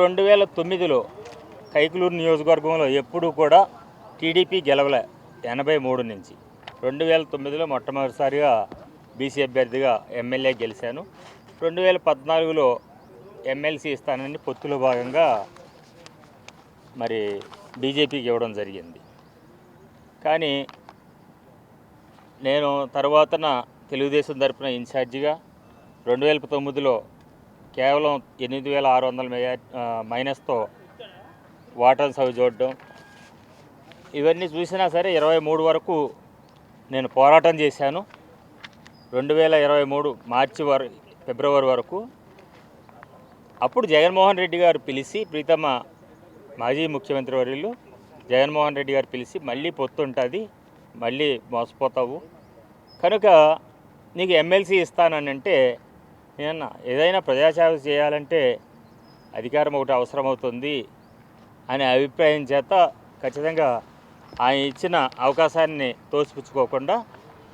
రెండు వేల తొమ్మిదిలో కైకులూరు నియోజకవర్గంలో ఎప్పుడూ కూడా టీడీపీ గెలవలే ఎనభై మూడు నుంచి. రెండు వేల తొమ్మిదిలో మొట్టమొదటిసారిగా బీసీ అభ్యర్థిగా ఎమ్మెల్యే గెలిచాను. రెండు వేల పద్నాలుగులో ఎమ్మెల్సీ స్థానాన్ని పొత్తులో భాగంగా మరి బీజేపీకి ఇవ్వడం జరిగింది. కానీ నేను తర్వాతన తెలుగుదేశం తరపున ఇన్ఛార్జిగా రెండు వేల తొమ్మిదిలో కేవలం ఎనిమిది వేల ఆరు వందల మెజా మైనస్తో వాటర్ సవి చూడడం. ఇవన్నీ చూసినా సరే ఇరవై మూడు వరకు నేను పోరాటం చేశాను. రెండు వేల ఇరవై మూడు మార్చి వర ఫిబ్రవరి వరకు. అప్పుడు జగన్మోహన్ రెడ్డి గారు పిలిచి ప్రీతమ్మ మాజీ ముఖ్యమంత్రి వర్యులు జగన్మోహన్ రెడ్డి గారు పిలిచి మళ్ళీ పొత్తుంటుంది మళ్ళీ మోసపోతావు. కనుక నీకు ఎమ్మెల్సీ ఇస్తానని నిన్న ఏదైనా ప్రజాసేవ చేయాలంటే అధికారం ఒకటి అవసరమవుతుంది అనే అభిప్రాయం చేత ఖచ్చితంగా ఆయన ఇచ్చిన అవకాశాన్ని తోసిపుచ్చుకోకుండా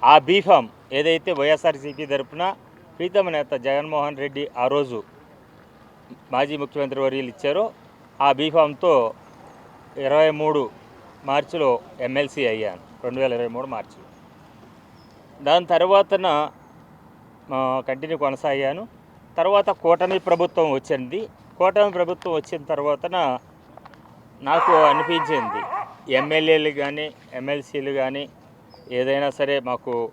ఆ బీఫామ్ ఏదైతే వైఎస్ఆర్సీపీ తరపున ప్రీతమ నేత జగన్మోహన్ రెడ్డి ఆ రోజు మాజీ ముఖ్యమంత్రి వర్యులు ఇచ్చారో ఆ బీఫామ్తో ఇరవై మూడు మార్చిలో ఎమ్మెల్సీ అయ్యాను రెండు వేల ఇరవై మూడు మార్చిలో. దాని తర్వాతన కంటిన్యూ కొనసాగాను. తర్వాత కూటమి ప్రభుత్వం వచ్చింది. కూటమి ప్రభుత్వం వచ్చిన తర్వాత నాకు అనిపించింది. ఎమ్మెల్యేలు కానీ ఎమ్మెల్సీలు కానీ ఏదైనా సరే మాకు